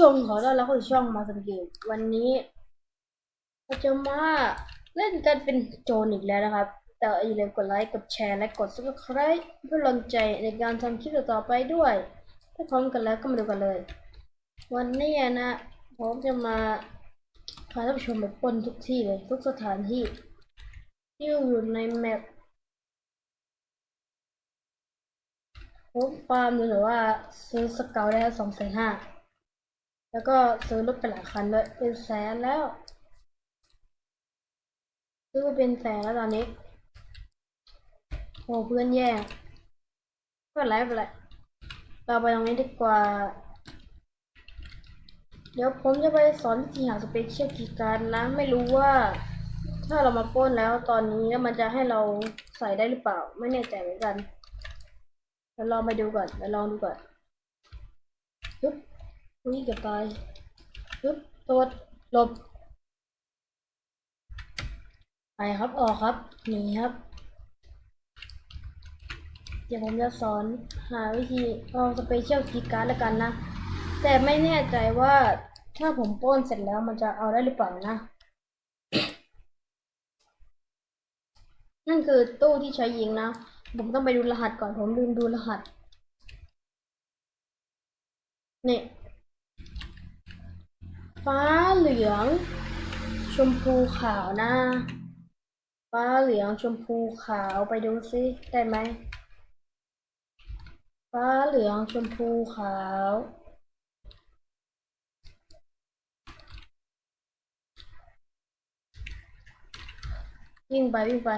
ชมขอต้อนรับเข้าสู่ช่องมาสังเกตวันนี้เราจะมาเล่นกันเป็นโจรอีกแล้วนะครับ แต่อย่าลืมกดไลค์ กดแชร์ และกด subscribe เพื่อรังใจในการทำคลิปต่อไปด้วย ถ้าพร้อมกันแล้วก็มาดูกันเลย วันนี้นะผมจะมาพาท่านผู้ชมไปปนทุกที่เลย ทุกสถานที่ที่อยู่ในแมปผมฟาร์มดูหรือว่าซื้อสเกลได้สองแสนห้า แล้วก็ซื้อรถไปหลายคันด้วยเป็นแสนแล้วซื้อไปเป็นแสนแล้วตอนนี้โหเพื่อนแย่ไม่เป็ไรไม่เป็นไรเราไปตรงนี้ดีกว่า เดี๋ยวผมจะไปสอนวิธีหาสเปเชียลคีการนะไม่รู้ว่าถ้าเรามาป้นแล้วตอนนี้แล้วมันจะให้เราใส่ได้หรือเปล่า ไม่แน่ใจเหมือนกันเดี๋ยวลองไปดูก่อนเดี๋ยวลองดูก่อนปึ๊บ อุ้ยเกือบตายปึ๊บตัวหลบ ไปครับออกครับ หนีครับ เดี๋ยวผมจะสอนหาวิธีเอาสเปเชียลคีการ์ดแล้วกันนะ แต่ไม่แน่ใจว่าถ้าผมป้นเสร็จแล้วมันจะเอาได้หรือเปล่านะ นั่นคือตู้ที่ใช้ยิงนะ ผมต้องไปดูรหัสก่อนผมลืมดูรหัส นี่ ฟ้าเหลือง ชมพูขาวนะฟ้าเหลืองชมพูขาวไปดูซิได้ไหม ฟ้าเหลืองชมพูขาว วิ่งไปวิ่งไป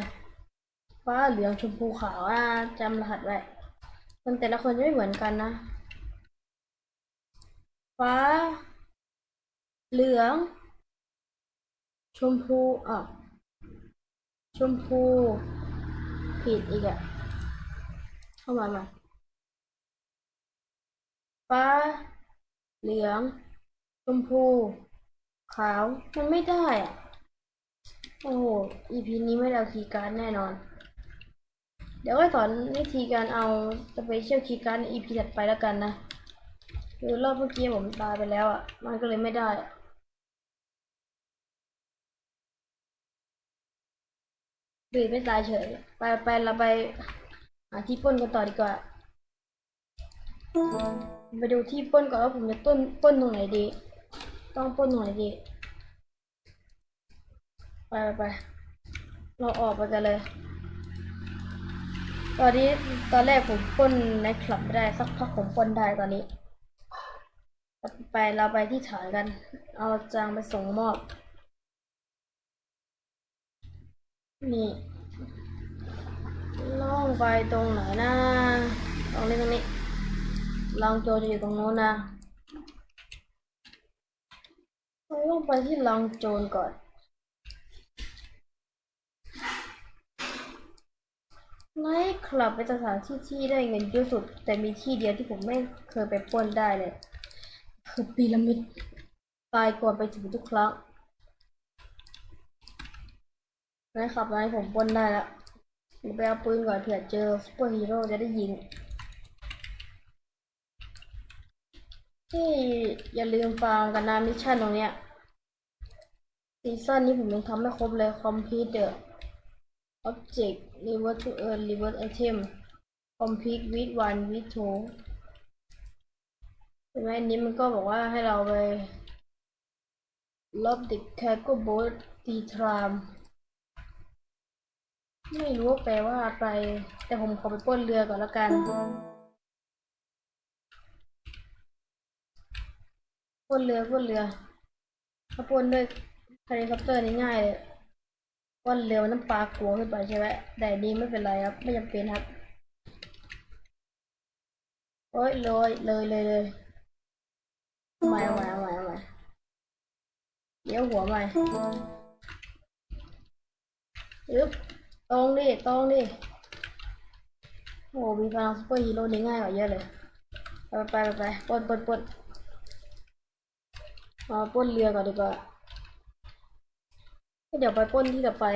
ฟ้าเหลืองชมพูขาวอะจำรหัสไว้คนแต่ละคนจะไม่เหมือนกันนะ ฟ้า เหลือง ชมพูอะชมพู ผิดอีกอะเข้ามาใหม่ฟ้า เหลือง ชมพู ขาว มันไม่ได้อะโอ้โห EP นี้ไม่ได้เอาคีย์การ์ดแน่นอน เดี๋ยวก็สอนวิธีการเอาสเปเชียลคีย์การ์ดใน EP ถัดไปแล้วกันนะ คือรอบเมื่อกี้ผมตายไปแล้วอะ มันก็เลยไม่ได้ บีไม่ตายเฉย ไปไปเราไปหาที่ป้นกันต่อดีกว่า ไปดูที่ป้นก่อนว่าผมจะต้นป้นตรงไหนดี ต้องป้นตรงไหนดี ไปไปไปเราออกไปกันเลย ตอนนี้ตอนแรกผมป้นในคลับไม่ได้สักพักผมป้นได้ตอนนี้ ไปเราไปที่ฐานกัน เอาจางไปส่งมอบ นี่ล่องไปตรงไหนนะตรงนี้ตรงนี้ลองโจจะอยู่ตรงโน้นนะล่องไปที่ลองโจรก่อนไนท์คลับเป็นสถานที่ที่ได้เงินเยอะสุด แต่มีที่เดียวที่ผมไม่เคยไปป้นได้เลย คือพีระมิดตายก่อนไปถึงทุกครั้งไนท์คลับไนท์ผมปล้นได้แล้วเดี๋ยวไปเอาปืนก่อนเผื่อเจอซูเปอร์ฮีโร่จะได้ยิงที่อย่าลืมฟังกันนะมิชชั่นตรงเนี้ยซีซั่นนี้ผมยังทำไม่ครบเลย complete the object revert to earn revert item complete with one with two ใช่ไหมอันนี้มันก็บอกว่าให้เราไปลบเด็กแคก็โบสตีทราม ไม่รู้ว่าแปลว่าอะไรแต่ผมขอไปป้นเรือก่อนแล้วกันป้นเรือป้นเรือถ้าป้นด้วยเฮลิคอปเตอร์นี่ง่ายเลยป้นเรือมันต้องปลากลัวขึ้นไปใช่ไหมแต่อันนี้ไม่เป็นไรครับ ไม่จำเป็นครับโอ้ยเลยเลยเลยเลยใหม่ใหม่ใหม่เอาใหม่เดี๋ยวหัวใหม่ยึบ ตรงดิตรงดิโอ้มีพลังซูเปอร์ฮีโร่นี่ง่ายกว่าเยอะเลยไปไปไปไปปนปนปนเอาปล้นเรือก่อนดีกว่าเดี๋ยวไปปล้นที่ต่อไป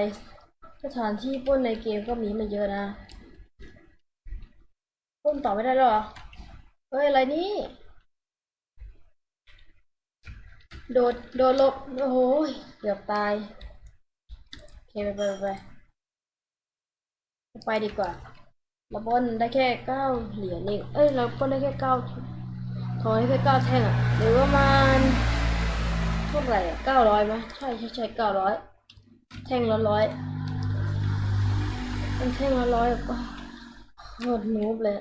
สถานที่ปล้นในเกมก็มีมาเยอะนะปล้นต่อไม่ได้หรอเฮ้ยอะไรนี่โดดโดดลบโอ้โหยเกือบตายโอเคไปไปไป ไปดีกว่าเราบนได้แค่เก้าเหรียญเองเอ้ยเราบนได้แค่เก้าทองได้แค่เก้าแท่งอะหรือว่ามันเท่าไหร่อะเก้าร้อยไหมใช่ใช่ใช่เก้าร้อยแท่งละร้อยเป็นแท่งละร้อยแบบว่าโคตรนูบเลย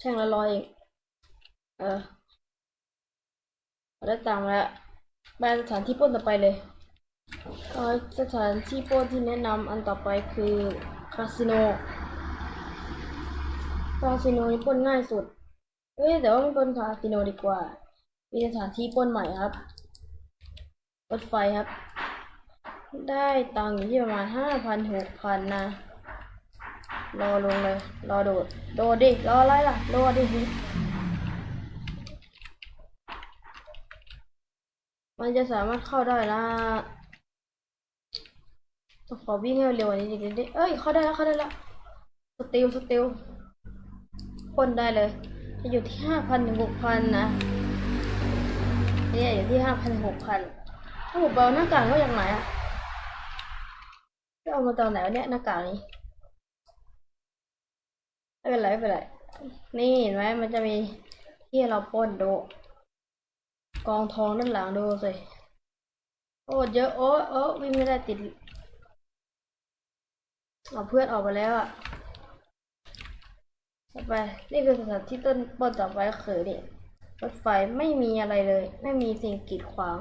แท่งละร้อยเองเออได้ตังค์แล้วไปสถานที่ปล้นต่อไปเลยเออสถานที่ปล้นที่แนะนำอันต่อไปคือาสิโนคาสิโนนี่ปล้นง่ายสุด เอ้ยแต่ว่าไม่ปล้นคาสิโนดีกว่า มีสถานที่ปล้นใหม่ครับรถไฟครับ ได้ตังค์อยู่ที่ประมาณห้าพันหกพันนะ รอลงเลย รอโดด โดดดิ รออะไรล่ะ โดดดิมันจะสามารถเข้าได้นะต้อง ขอวิ่งให้เร็วกว่านี้นิดนึงดิเอ้ยเขาได้แล้วเขาได้แล้วสติลสติลพ่นได้เลย จะอยู่ที่ห้าพันถึงหกพันนะเนี่ยอยู่ที่ห้าพันหกพันถ้าผมเอาหน้ากากมาจากไหนอะจะเอามาตอนไหนวะเนี่ยหน้ากากนี้ไม่เป็นไรไม่เป็นไรนี่เห็นไหมมันจะมีที่เราป้นดูกองทองด้านหลังดูสิโอ้เยอะโอ้โอ้วิ่งไม่ได้ติด เอาเพื่อนออกไปแล้วอะต่อไปนี่คือสถานที่ต้นปล้นต่อไปก็คือนี่รถไฟไม่มีอะไรเลย ไม่มีสิ่งกีดขวาง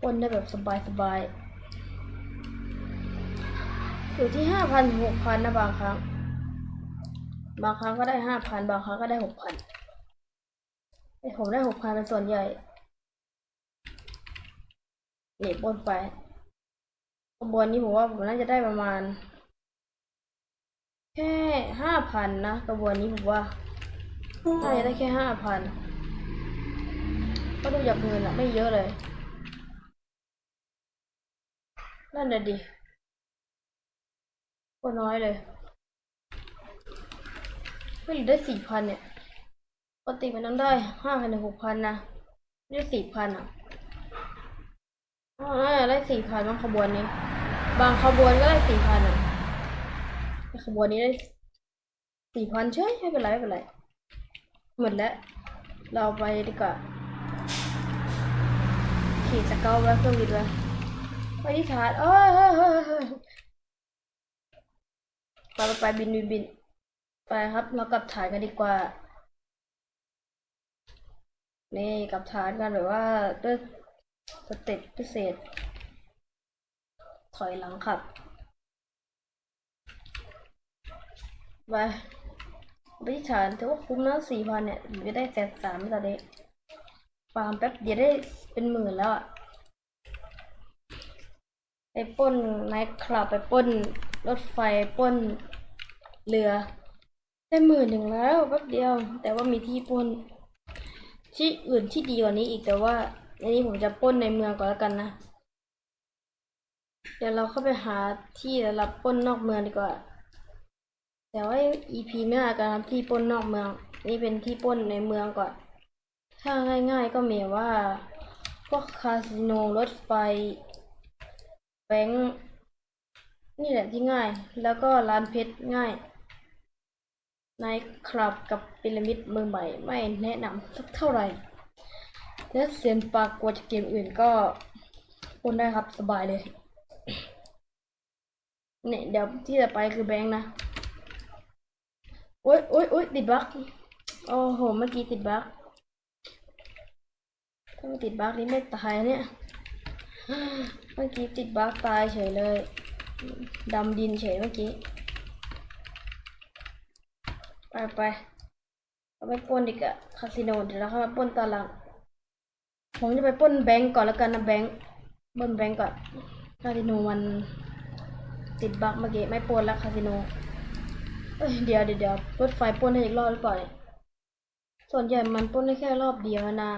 ปนได้แบบสบายๆอยู่ที่ห้าพันหกพันนะบางครั้ง บางครั้งก็ได้ห้าพันบางครั้งก็ได้หกพันผมได้หกพันเป็นส่วนใหญ่นี่ปนไปขบวนนี้ผมว่าผมน่าจะได้ประมาณ แค่ห้าพันนะกระบวนนี้ผมว่าน่าจะได้แค่ห้าพันก็ดูจากเงินอะไม่เยอะเลย นั่นน่ะดิก็น้อยเลยไม่เหลือได้สี่พันเนี่ยปกติมันต้องได้ห้าพันถึงหกพันนะได้สี่พันอะอ๋อน่าจะได้สี่พันบางขบวนนี้ บางขบวนก็ได้สี่พันอะ ขบวนนี้ได้สี่พันเฉยไม่เป็นไรไม่เป็นไรหมดแล้ว เราไปดีกว่า ขี่สเกลไว้เครื่องบินไว้ไปที่ฐานเอ้ยเฮ้ยเฮ้ยเฮ้ยไปไปไปบินบินบิน ไปครับ เรากลับฐานกันดีกว่า นี่กลับฐานกันแบบว่าด้วยสเต็ปพิเศษ ถอยหลังขับ ไปไปที่ฐานถือว่าคุ้มนะสี่พันเนี่ยจะได้แสนสามตอนนี้ฟาร์มแป๊บเดียวได้เป็นหมื่นแล้วอะไปป้นไนท์คลับไปป้น รถไฟป้นเรือ ได้หมื่นหนึ่งแล้วแป๊บเดียว แต่ว่ามีที่ป้น ที่อื่นที่ดีกว่านี้อีกแต่ว่าอันนี้ผมจะป้นในเมืองก่อนแล้วกันนะ เดี๋ยวเราเข้าไปหาที่สำหรับป้นนอกเมืองดีกว่า แต่ว่า EP หน้าการทำที่ป้นนอกเมือง นี่เป็นที่ป้นในเมืองก่อน ถ้าง่ายๆก็มีว่า พวกคาสิโนรถไฟแบงค์นี่แหละที่ง่าย แล้วก็ร้านเพชรง่ายไนคลับกับพีระมิดเมืองใหม่ ไม่แนะนำสักเท่าไหร่ และเซียนปากกลัวจากเกมอื่นก็ปนได้ครับสบายเลย เนี่ยเดี๋ยวที่จะไปคือแบงค์นะ โอ๊ยโอ๊ยโอ๊ยติดบั๊กโอ้โห เมื่อกี้ติดบั๊กถ้าไม่ติดบั๊กนี่ไม่ตายเนี่ย เมื่อกี้ติดบั๊กตายเฉยเลย ดำดินเฉยเมื่อกี้ ไปไปเราไปป้นอีกอะคาสิโนเดี๋ยวเราเข้ามาป้นตอนหลัง ผมจะไปป้นแบงก์ก่อนแล้วกันนะแบงก์ป้นแบงก์ก่อน คาสิโนมันติดบั๊กเมื่อกี้ไม่ป้นแล้วคาสิโน เดี๋ยวเดี๋ยวเดี๋ยวรถไฟป้นได้อีกรอบหรือเปล่าเนี่ยส่วนใหญ่มันป้นได้แค่รอบเดียวนะ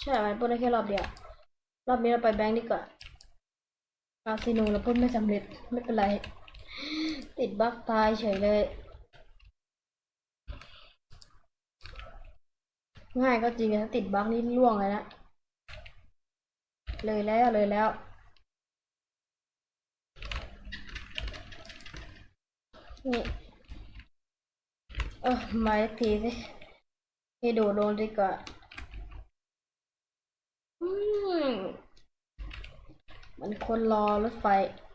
ใช่ มันป้นได้แค่รอบเดียว รอบนี้เราไปแบงก์ดีกว่าคาสิโนเราป้นไม่สำเร็จไม่เป็นไร ติดบั๊กตายเฉยเลย ง่ายก็จริงนะติดบั๊กนี่ล่วงเลยนะ เลยแล้วเลยแล้วนี่ เออมาอีกทีสิให้โดดลงดีกว่าอืมเหมันคนรอรถไฟ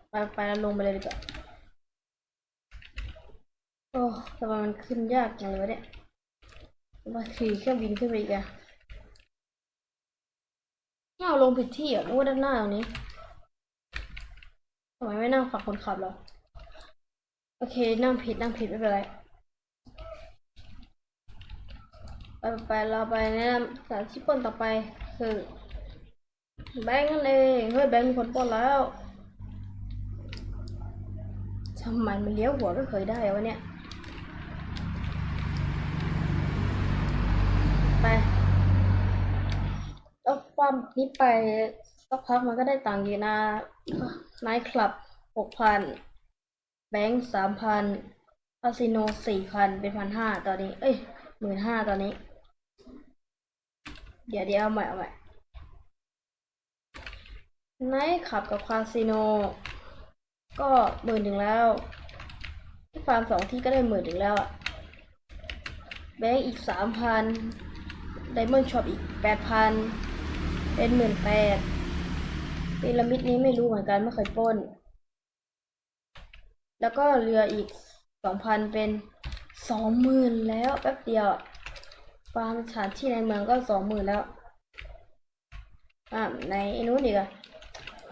ไปไปแล้วลงไปเลยดีกว่า โอ้ทำไมมันขึ้นยากจังเลยวะเนี่ยมาขี่เครื่องบินขึ้นไปอีกอะอ้าลงผิดที่อะนึกว่าด้านหน้าตรงนี้ทำไมไม่นั่งฝั่งคนขับหรอ โอเค นั่งผิดนั่งผิดไม่เป็นไร ไปไปเราไปแนะนำสถานที่ปล้นต่อไปคือแบงค์นั่นเองเฮ้ยแบงค์มีคนปล้นแล้วทำไมมันเลี้ยวหัวก็เคยได้วะเนี่ยไปแล้วความนี้ไปสักพักมันก็ได้ตังค์อยู่นะไนท์คลับหกพันแบงค์สามพันคาสิโนสี่พันเป็นพันห้าตอนนี้ เอ้ยหมื่นห้าตอนนี้ เดี๋ยวเดี๋ยวเอาใหม่เอาใหม่ไนท์คลับกับคาสิโน ก็หมื่นถึงแล้วที่ฟาร์มสองที่ก็ได้หมื่นถึงแล้วอะแบงค์อีกสามพันไดมอนด์ช็อปอีกแปดพันเป็นหมื่นแปดพีระมิดนี้ไม่รู้เหมือนกันไม่เคยป้น แล้วก็เรืออีกสองพันเป็นสองหมื่นแล้วแป๊บเดียว ฟาร์มสถานที่ในเมืองก็สองหมื่นแล้วอ่าในไอ้นู้นอีกอะ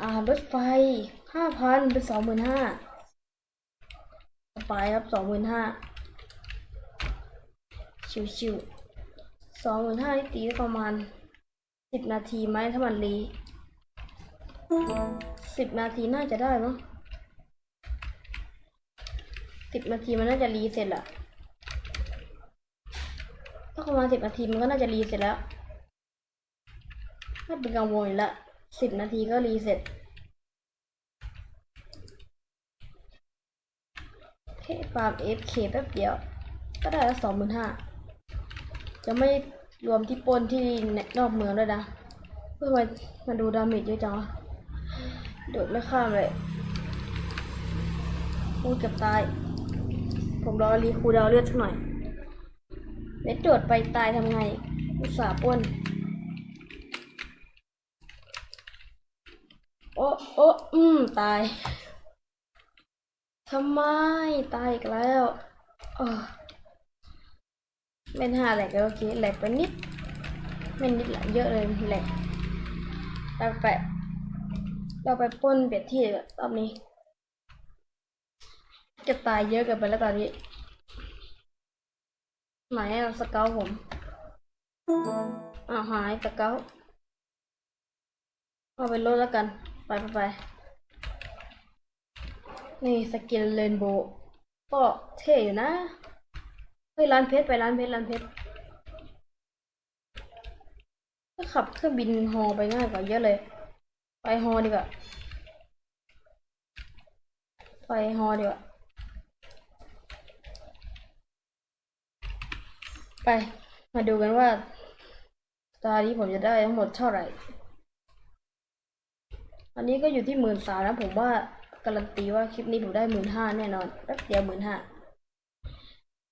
อ่ารถไฟห้าพันเป็นสองหมื่นห้าไปครับสองหมื่นห้าชิวๆสองหมื่นห้าที่ตีประมาณสิบนาทีไหมถ้ามันรีสิบนาทีน่าจะได้มั้งสิบนาทีมันน่าจะรีเสร็จละ ถ้าประมาณสิบนาทีมันก็น่าจะรีเสร็จแล้วไม่เป็นกังวลอยู่ละสิบนาทีก็รีเสร็จเทฟาร์มเอฟเคแป๊บเดียว ก็ได้แล้วสองหมื่นห้าจะไม่รวมที่ปนที่นอกเมืองด้วยนะเพื่อมามาดูดาเมจเยอะจังวะโดดไม่ข้ามเลยพูดเกับตาย ผมรอรีคูลดาวเลือดสักหน่อย เน็ตโดดไปตายทำไง อุตส่าห์ปล้นโอ้โอ้อืม ตายทำไมตายอีกแล้วเออเป็นห้าแหลกแล้วโอเคแหลกไปนิดไม่นิดแหละเยอะเลยแหลกเราไป เราไปปล้นเบียดที่รอบนี้ จะตายเยอะเกินไปแล้วตอนนี้ ไหนอะสเกลผมอ้าวหายสเกลเอาไปลดแล้วกัน ไปไปไป นี่สกินเรนโบว์ก็เท่อยู่นะ เฮ้ยร้านเพชรไปร้านเพชรร้านเพชรถ้าขับเครื่องบินฮอไปง่ายกว่าเยอะเลย ไปฮอดีกว่า ไปฮอดีกว่า ไปมาดูกันว่าตานี้ผมจะได้ทั้งหมดเท่าไหร่ อันนี้ก็อยู่ที่หมื่นสามนะผมว่าการันตีว่าคลิปนี้ผมได้หมื่นห้าแน่นอนแป๊บเดียวหมื่นห้า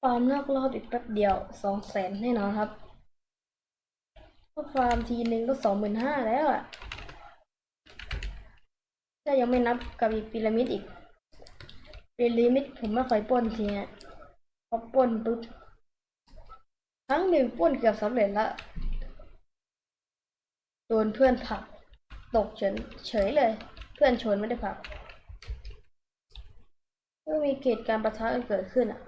ฟาร์มนอกรอบอีกแป๊บเดียวสองแสนแน่นอนครับก็ฟาร์มทีนึงก็สองหมื่นห้าแล้วอะถ้ายังไม่นับกับอีกพีระมิดอีกพีระมิดผมไม่เคยป้นทีเนี้ยพอป้นปุ๊บ ครั้งหนึ่งปล้นเกือบสำเร็จและโดนเพื่อนผลัก ตกเฉยเฉยเลย เพื่อนชนไม่ได้ผลักก็มีเหตุการณ์ประทะกันเกิดขึ้นอะ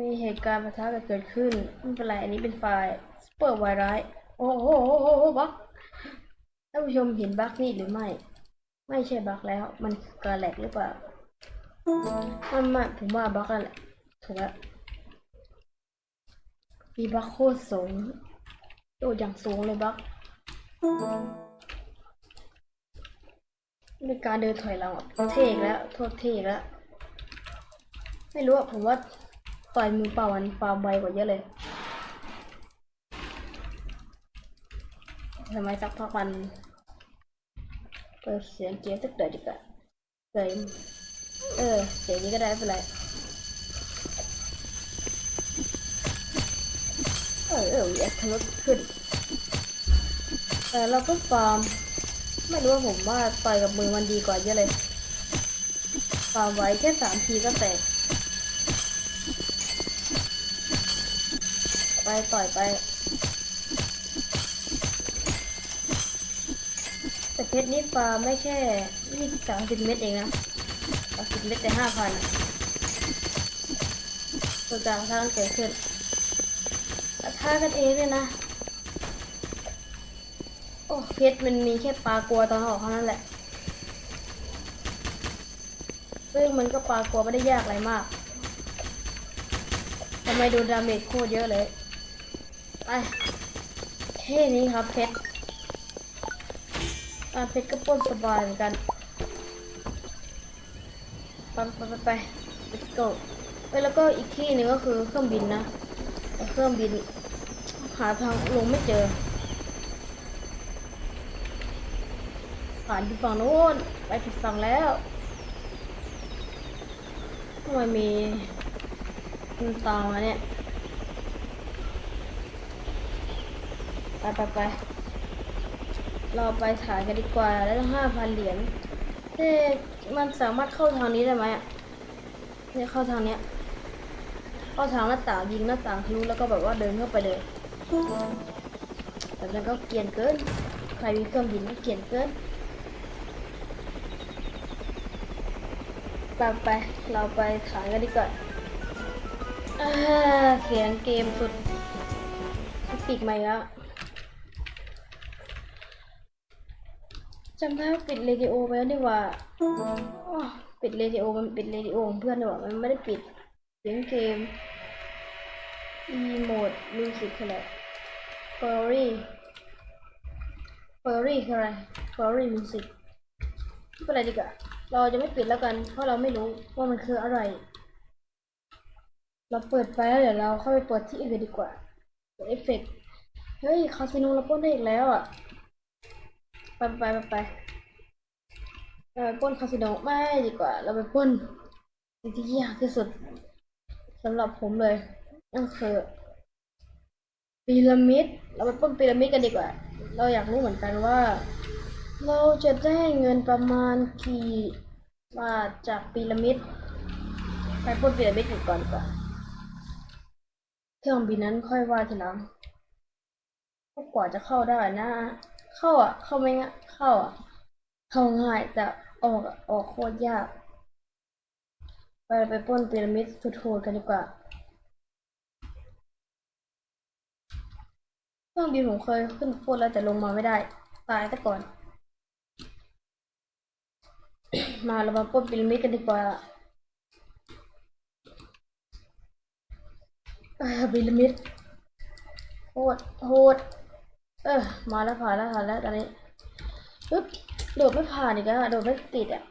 มีเหตุการณ์ประทะกันเกิดขึ้นไม่เป็นไรอันนี้เป็นไฟล์สเปอร์ไวรัสโอ้โหโอ้โหบักท่านผู้ชมเห็นบักนี่หรือไม่ ไม่ใช่บักแล้ว มันคือกรแหลกหรือเปล่า มันมาผมว่าบักแล้วแหละ ถูกแล้วมีบั๊กโคตรสูงโดดอย่างสูงเลยบั๊กในการเดินถอยหลังเท่กแล้ว โทษเท่กแล้ว ไม่รู้อะผมว่าต่อยมือเปล่ามันฟาร์มไวกว่าเยอะเลยทำไมสักพักมันเปิดเสียงเกมสักเดี๋ยวดีกว่าเกมเออ เสียงนี้ก็ได้ไม่เป็นไรเออเอออยากทำรถขึ้น แต่เราก็ฟาร์ม ไม่รู้ว่าผมว่าต่อยกับมือมันดีกว่าเยอะเลย ฟาร์มไว้แค่สามทีก็แตก ไปต่อยไป แต่เพชรนี่ฟาร์มไม่แค่ยี่สามสิบเม็ดเองนะสามสิบเม็ดแต่ห้าพันตัวกลางท่างเกิดขึ้น แต่ากันเองเลยนะ โอ้เพชรมันมีแค่ปลากลัวตอนออกเท่านั้นแหละ ซึ่งมันก็ปลากลัวไม่ได้ยากอะไรมากทำไมดูดาเมจโคตรเยอะเลย ไปแค่นี้ครับเพชรอะเพชรก็ป้นสบายเหมือนกันไปไปไปไป let's go เอ้ยแล้วก็อีกที่หนึ่งก็คือเครื่องบินนะ เครื่องบิน หาทางลงไม่เจอผ่านที่ฝั่งโน้นไปผิดฝั่งแล้วทำไมมีมันตามมาเนี่ย ไปไปไปเราไปถ่ายกันดีกว่าแล้วห้าพันเหรียญเอ๊มันสามารถเข้าทางนี้ได้ไหมอะเนี่ยเข้าทางเนี้ยเข้าทางหน้าต่างยิงหน้าต่างทะลุแล้วก็แบบว่าเดินเข้าไปเลย แต่มันก็เกียนเกิน ใครมีเครื่องบินก็เกียนเกินไปไป เราไปถามกันดีกว่าเสียงเกมสุดปิดไหมแล้วจำได้ว่าปิดเรดิโอไปแล้วดีกว่าปิดเรดิโอมันปิดเรดิโอของเพื่อนดีกว่ามันไม่ได้ปิดเสียงเกม e โหมดมิวสิกคืออะไร furry furry คืออะไร furry music ไม่เป็นไรดีกว่าเราจะไม่ปิดแล้วกัน เพราะเราไม่รู้ว่ามันคืออะไร เราเปิดไปแล้วเดี๋ยวเราเข้าไปเปิดที่อื่นดีกว่าเปิดเอฟเฟกต์เฮ้ย คาสิโนเราป้นได้อีกแล้วอะ ไปไปไปไปเราไปป้นคาสิโนไม่ดีกว่า เราไปป้นสิ่งที่ยากที่สุดสำหรับผมเลยนั่นคือ พีระมิด เราไปปล้นพีระมิดกันดีกว่า เราอยากรู้เหมือนกันว่า เราจะได้เงินประมาณกี่บาทจากพีระมิด ไปปล้นพีระมิดกันก่อนดีกว่าเครื่องบินนั้นค่อยว่าทีหลังก็กว่าจะเข้าได้นะ เข้าอะ เข้าไม่ง่ายเข้าอะ เข้าง่ายแต่ออกออกโคตรยาก ไปไปป้นพีระมิดสุดโหดกันดีกว่า เครื่องบินผมเคยขึ้นปล้นแล้วแต่ลงมาไม่ได้ ตายซะก่อน มาเรามาปล้นพีระมิดกันดีกว่าเออพีระมิดโหดโหดเออมาแล้วผ่านแล้วผ่านแล้วตอนนี้ปึ๊บโดดไม่ผ่านอีกแล้วอะโดดไม่ติดอะ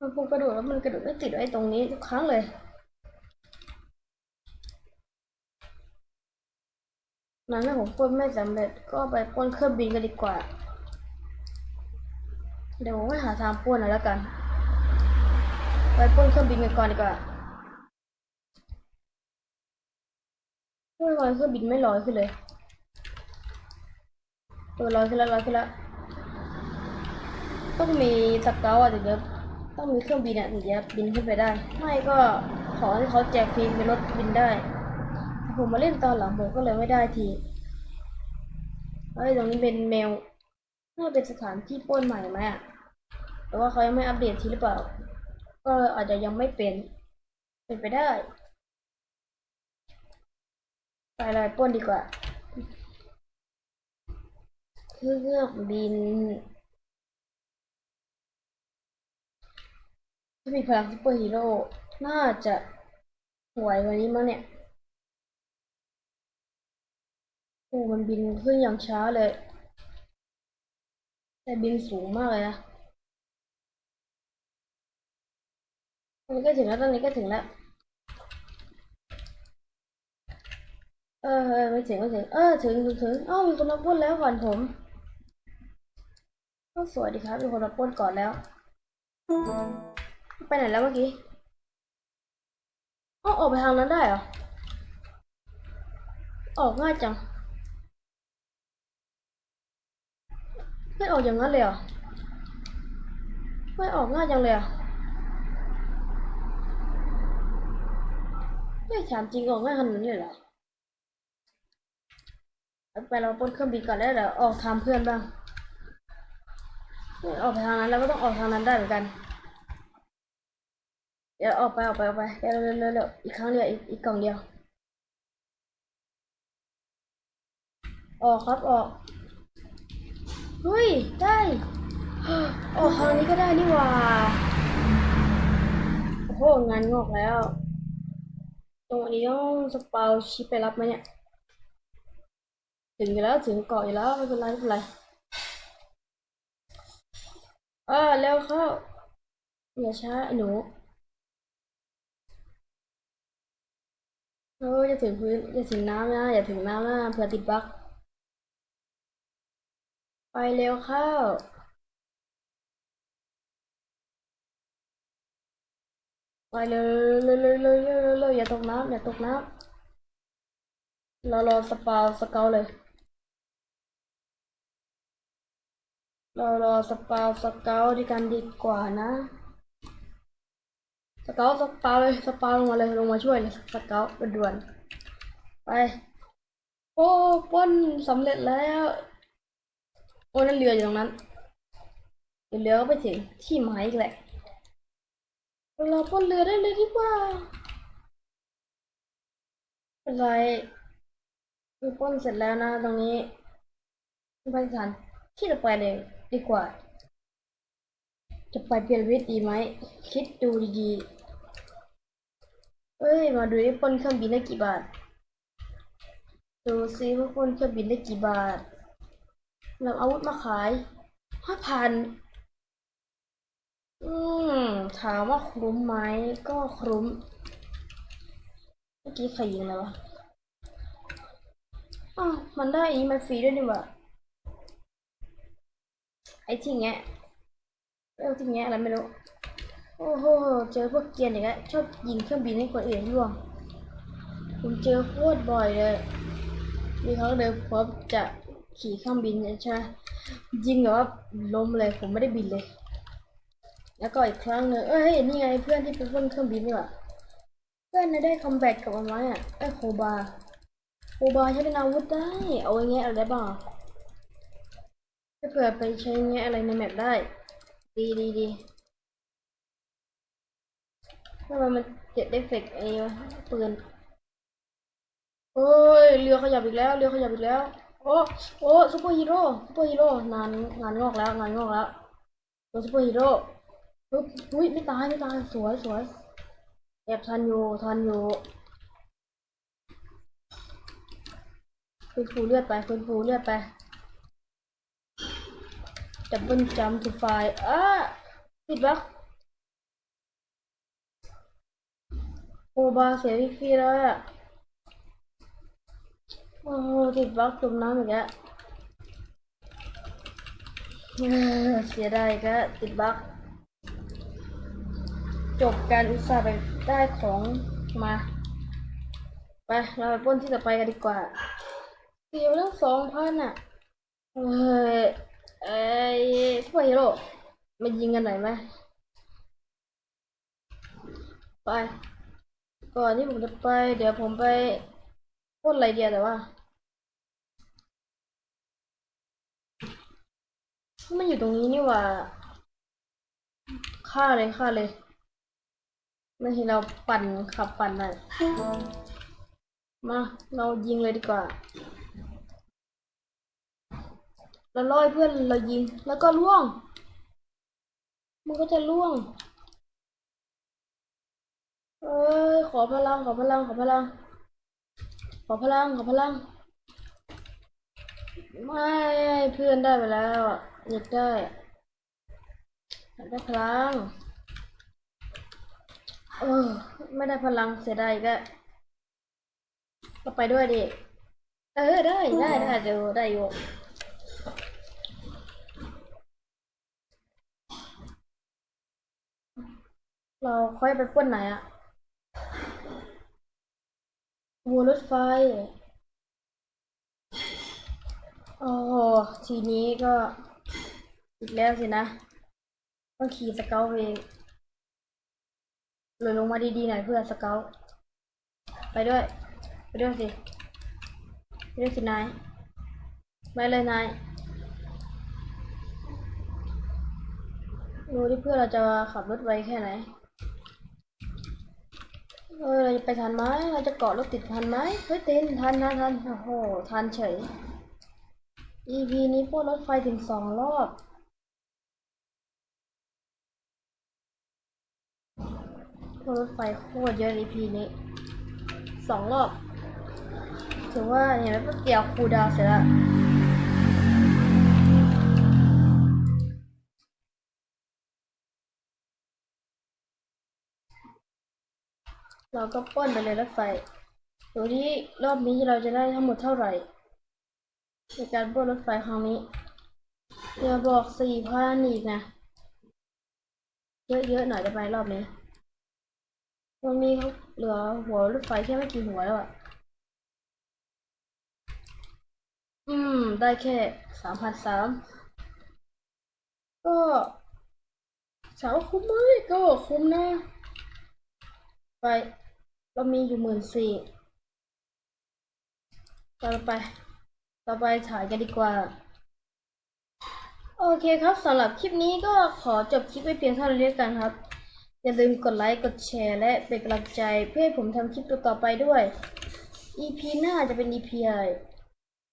มันพูกระโดดแล้วมันกระโดดไม่ติดไอ้ตรงนี้ทุกครั้งเลย นั้นถ้าผมปล้นไม่สำเร็จก็ไปปล้นเครื่องบินกันดีกว่า เดี๋ยวผมไปหาทางปล้นหน่อยแล้วกัน ไปปล้นเครื่องบินกันก่อนดีกว่าเฮ้ยลอยเครื่องบินไม่ลอยขึ้นเลยเออลอยขึ้นแล้วลอยขึ้นแล้วต้องมีสเกลอะถึงจะต้องมีเครื่องบินอะถึงจะบินขึ้นไปได้ ไม่ก็ขอให้เขาแจกฟรีเป็นรถบินได้ ผมมาเล่นตอนหลังผมก็เลยไม่ได้ทีเฮ้ยตรงนี้เป็นแมวน่าเป็นสถานที่ป้นใหม่ไหมอะแต่ว่าเขายังไม่อัปเดตทีหรือเปล่า ก็อาจจะยังไม่เป็น เป็นไปได้ ไปเลยป้นดีกว่าเครื่องบินถ้ามีพลังซุปเปอร์ฮีโร่ น่าจะไหวกว่านี้มั้งเนี่ย โอ้มันบินขึ้นอย่างช้าเลย แต่บินสูงมากเลยนะตอนนี้ก็ถึงแล้วตอนนี้ก็ถึงแล้ว เออเออไม่ถึงไม่ถึง เออถึงถึงถึงอ้ามีคนมาปล้นแล้วก่อนผมก็สวยดีครับมีคนมาปล้นก่อนแล้ว ไปไหนแล้วเมื่อกี้เอ้าออกไปทางนั้นได้เหรอ ออกง่ายจัง ไม่ออกอย่างนั้นเลยเหรอไม่ออกง่ายจังเลยเหรอะไม่ถามจริงออกง่ายขนาดนี้เลยเหรอไปเราปนเครื่องบินก่อนแล้วเดี๋ยวออกทำเพื่อนบ้างไม่ออกไปทางนั้นแล้วก็ต้องออกทางนั้นได้เหมือนกันเดี๋ยวออกไปออกไปออกไปเร็วเร็วเร็วอีกครั้งเดียวอีกอีกกล่องเดียว ออกครับออก เฮ้ย ได้ออกทางนี้ก็ได้นี่หว่า โอ้โห งานงอกแล้ว ตรงนี้ต้องสปาวชิปไปรับไหมเนี่ย ถึงอยู่แล้วถึงเกาะอยู่แล้ว ไม่เป็นไรไม่เป็นไรอ่าเร็วเข้า อย่าช้าหนูเอออย่าถึงพื้นอย่าถึงน้ำนะอย่าถึงน้ำนะเผื่อติดบั๊ก ไปเร็วเข้าไปเลยเลยเลยเลยเลยเลยอย่าตกน้ำอย่าตกน้ำเรารอสปาวสเกลเลยเรารอสปาวสเกลดีกันดีกว่านะสเกลสปาวเลยสปาวลงมาเลยลงมาช่วยเลยสเกลด่วนไปโอ้ป้นสำเร็จแล้ว โอ้นั่นเรืออยู่ตรงนั้นเดี๋ยวเรือก็ไปถึงที่หมายอีกแหละเราปนเรือได้เลยดีกว่าเป็นไรคือปนเสร็จแล้วนะ ตรงนี้ไปสถานที่จะไปเลยดีกว่า จะไปเปลี่ยนวิทย์ดีไหม คิดดูดีๆเอ้ย มาดูไอ้ปนเครื่องบินได้กี่บาท ดูซิว่าปนเครื่องบินได้กี่บาท นำอาวุธมาขายห้าพันอืม ถามว่าคุ้มไหมก็คุ้ม เมื่อกี้ใครยิงแล้ววะอ้ามันได้อีมันฟรีด้วยนี่หว่าไอ้ที่แงะเออที่แงะอะไรไม่รู้ โอ้โห เจอพวกเกียนอย่างเงี้ยชอบยิงเครื่องบินให้คนอื่นร่วง ผมเจอโคตรบ่อยเลย มีครั้งเดียวผมจะ ขี่เครื่องบินเนี่ยใช่ไหมยิงแบบว่าล้มเลยผมไม่ได้บินเลย แล้วก็อีกครั้งหนึ่งเอ้ยนี่ไงเพื่อนที่เป็นเพื่อนเครื่องบินนี่หว่าเพื่อนได้คอมแบทกับมาไหมอะไอ้โคบาโคบาใช้เป็นอาวุธได้เอาไว้แงะอะไรได้บ้างถ้าเผื่อไปใช้แงะอะไรในแมปได้ ดีดีดีทำไมมันเจ็ดเอฟเฟกต์ไอ้ปืนโอ้ยเรือขยับอีกแล้วเรือขยับอีกแล้ว โอ้โอ้ซูเปอร์ฮีโร่ซูเปอร์ฮีโร่งานงานงอกแล้วงานงอกแล้วตัวซูเปอร์ฮีโร่อุ๊ยอุ้ยไม่ตายไม่ตายสวยสวยแอบทันอยู่ทันอยู่ฟื้นฟูเลือดไปฟื้นฟูเลือดไปดับเบิลจัมป์ทูไฟอ้าติดบักโอบาเสียฟรีๆเลยอะ โอ้ติดบักจมน้ำอีกแล้วเสียดายก็ติดบักจบการอุตส่าห์ไปได้ของมา ไป เราไปป้นที่ต่อไปกันดีกว่าเสียไปตั้งสองพันอะเอ้ยไอ้ซุปเปอร์ฮีโร่มายิงกันหน่อยไหมไป ก่อนที่ผมจะไป เดี๋ยวผมไป ปล้นอะไรเดียวแต่ว่ามันอยู่ตรงนี้นี่ว่าฆ่าเลยฆ่าเลยไม่ให้เราปั่นขับปั่นหน่อยมาเรายิงเลยดีกว่าเราล่อให้เพื่อนเรายิงแล้วก็ล่วง มันก็จะล่วง เอ้ยขอพลังขอพลังขอพลัง อพลังขอพลัง ไม่เพื่อนได้ไปแล้วอยากได้อยากได้พลังเออไม่ได้พลังเสียดายก็ก็ไปด้วยดิเออได้ได้ได้เดี๋ยวได้อยู่เราค่อยไปปล้นไหนอะ วัวรถไฟ โอ้โหทีนี้ก็อีกแล้วสินะ ต้องขี่สเกลเองเลยลงมาดีๆหน่อยเพื่อสเกลไปด้วย ไปด้วยสิ ไปด้วยสินายไปเลยนายดูที่เพื่อเราจะขับรถไวแค่ไหน เออเราจะไปทันไหมเราจะเกาะรถติดทันไหมเฮ้ยเต้นทันทันทันโอ้โหทันเฉย EP นี้ปล้นรถไฟถึงสองรอบปล้นรถไฟโคตรเยอะ EP นี้สองรอบถือว่าเห็นไหมแป๊บเดียวครูดาวเสร็จแล้ว เราก็ปล้นไปเลยรถไฟดูที่รอบนี้เราจะได้ทั้งหมดเท่าไหร่ในการปล้นรถไฟครั้งนี้อย่าบอกสี่พันอีกนะ เยอะๆหน่อยได้ไหมรอบนี้มันมีเขาเหลือหัวรถไฟแค่ไม่กี่หัวแล้วอะอืม ได้แค่สามพันสามก็ถาวคุ้มไหมก็คุ้มนะ ไป เรามีอยู่หมื่นสี่ต่อไป ต่อไปถ่ายกันดีกว่า โอเคครับสำหรับคลิปนี้ก็ขอจบคลิปไว้เพียงเท่านี้แล้วกันครับ อย่าลืมกดไลค์ กดแชร์ และเป็นกำลังใจเพื่อให้ผมทำคลิปต่อไปด้วย EP หน้าจะเป็น EP อะไร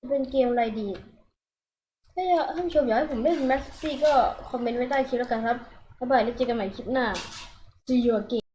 จะเป็นเกมอะไรดี ถ้าอยากท่านผู้ชมอยากให้ผมเล่นแม็กซี่ก็คอมเมนต์ไว้ใต้คลิปแล้วกันครับ บ๊ายบายแล้วเจอกันใหม่คลิปหน้า See you again